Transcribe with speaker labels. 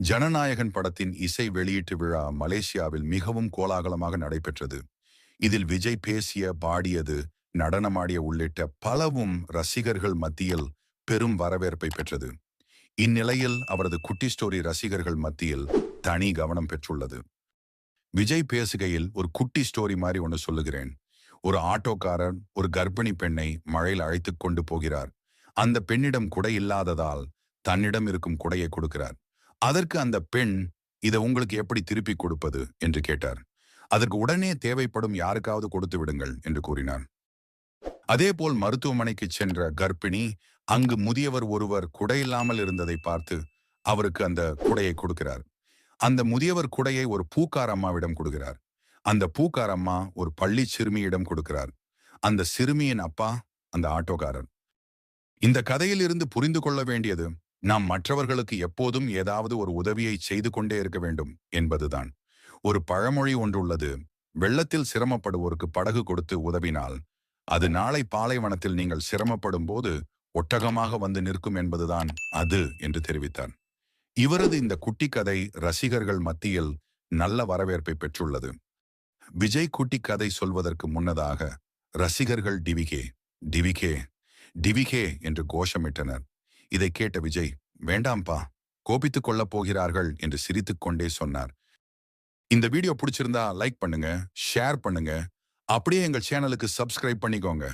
Speaker 1: ஜனநாயகன் படத்தின் இசை வெளியீட்டு விழா மலேசியாவில் மிகவும் கோலாகலமாக நடைபெற்றது. இதில் விஜய் பேசிய பாடியது நடனமாடிய உள்ளிட்ட பலவும் ரசிகர்கள் மத்தியில் பெரும் வரவேற்பை பெற்றது. இந்நிலையில் அவரது குட்டி ஸ்டோரி ரசிகர்கள் மத்தியில் தனி கவனம் பெற்றுள்ளது. விஜய் பேசுகையில் ஒரு குட்டி ஸ்டோரி மாதிரி ஒன்று சொல்லுகிறேன். ஒரு ஆட்டோக்காரர் ஒரு கர்ப்பிணி பெண்ணை மழையில் அழைத்துக் கொண்டு போகிறார். அந்த பெண்ணிடம் குடை இல்லாததால் தன்னிடம் இருக்கும் குடையை கொடுக்கிறார். அதற்கு அந்த பெண் இதை உங்களுக்கு எப்படி திருப்பி கொடுப்பது? என்று கேட்டார். அதற்கு உடனே தேவைப்படும் யாருக்காவது கொடுத்து விடுங்கள் என்று கூறினார். அதேபோல் மருத்துவமனைக்கு சென்ற கர்ப்பிணி அங்கு முதியவர் ஒருவர் குடையில்லாமல் இருந்ததை பார்த்து அவருக்கு அந்த குடையை கொடுக்கிறார். அந்த முதியவர் குடையை ஒரு பூக்கார் அம்மாவிடம் கொடுக்கிறார். அந்த பூக்கார் அம்மா ஒரு பள்ளி சிறுமியிடம் கொடுக்கிறார். அந்த சிறுமியின் அப்பா அந்த ஆட்டோக்காரர். இந்த கதையிலிருந்து புரிந்து கொள்ள வேண்டியது நாம் மற்றவர்களுக்கு எப்போதும் ஏதாவது ஒரு உதவியை செய்து கொண்டே இருக்க வேண்டும் என்பதுதான். ஒரு பழமொழி ஒன்றுள்ளது வெள்ளத்தில் சிரமப்படுவோருக்கு படகு கொடுத்து உதவினால் அது நாளை பாலைவனத்தில் நீங்கள் சிரமப்படும் போது ஒட்டகமாக வந்து நிற்கும் என்பதுதான் அது என்று தெரிவித்தார். இவரது இந்த குட்டி கதை ரசிகர்கள் மத்தியில் நல்ல வரவேற்பை பெற்றுள்ளது. விஜய் குட்டி கதை சொல்வதற்கு முன்னதாக ரசிகர்கள் டிவிகே டிவிகே டிவிகே என்று கோஷமிட்டனர். இதை கேட்ட விஜய் வேண்டாம்பா கோபித்துக் கொள்ளப் போகிறார்கள் என்று சிரித்துக் கொண்டே சொன்னார். இந்த வீடியோ பிடிச்சிருந்தா லைக் பண்ணுங்க ஷேர் பண்ணுங்க. அப்படியே எங்கள் சேனலுக்கு சப்ஸ்கிரைப் பண்ணிக்கோங்க.